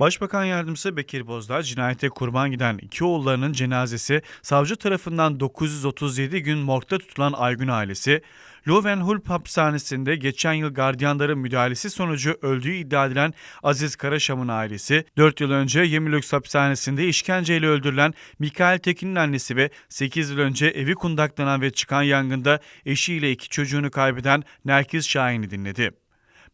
Başbakan Yardımcısı Bekir Bozdağ cinayete kurban giden iki oğullarının cenazesi savcı tarafından 937 gün morgda tutulan Aygün ailesi, Lovenhulp hapishanesinde geçen yıl gardiyanların müdahalesi sonucu öldüğü iddia edilen Aziz Karaşam'ın ailesi, 4 yıl önce Yemilux hapishanesinde işkenceyle öldürülen Mikail Tekin'in annesi ve 8 yıl önce evi kundaklanan ve çıkan yangında eşiyle iki çocuğunu kaybeden Nerkiz Şahin'i dinledi.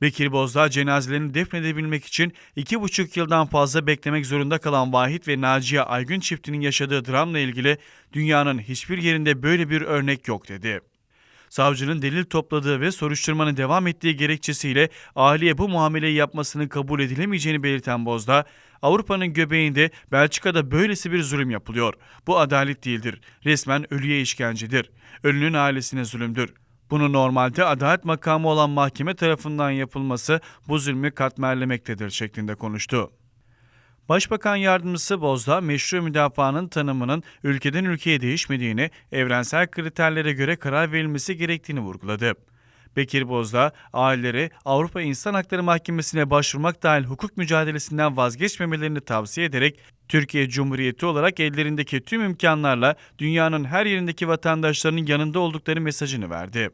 Bekir Bozdağ cenazelerini defnedebilmek için iki buçuk yıldan fazla beklemek zorunda kalan Vahit ve Naciye Aygün çiftinin yaşadığı dramla ilgili dünyanın hiçbir yerinde böyle bir örnek yok dedi. Savcının delil topladığı ve soruşturmanın devam ettiği gerekçesiyle aileye bu muameleyi yapmasının kabul edilemeyeceğini belirten Bozdağ, Avrupa'nın göbeğinde Belçika'da böylesi bir zulüm yapılıyor. Bu adalet değildir. Resmen ölüye işkencedir. Ölünün ailesine zulümdür. Bunu normalde adalet makamı olan mahkeme tarafından yapılması bu zulmü katmerlemektedir şeklinde konuştu. Başbakan Yardımcısı Bozdağ, meşru müdafaanın tanımının ülkeden ülkeye değişmediğini, evrensel kriterlere göre karar verilmesi gerektiğini vurguladı. Bekir Bozdağ, ailelere Avrupa İnsan Hakları Mahkemesi'ne başvurmak dahil hukuk mücadelesinden vazgeçmemelerini tavsiye ederek, Türkiye Cumhuriyeti olarak ellerindeki tüm imkanlarla dünyanın her yerindeki vatandaşlarının yanında oldukları mesajını verdi.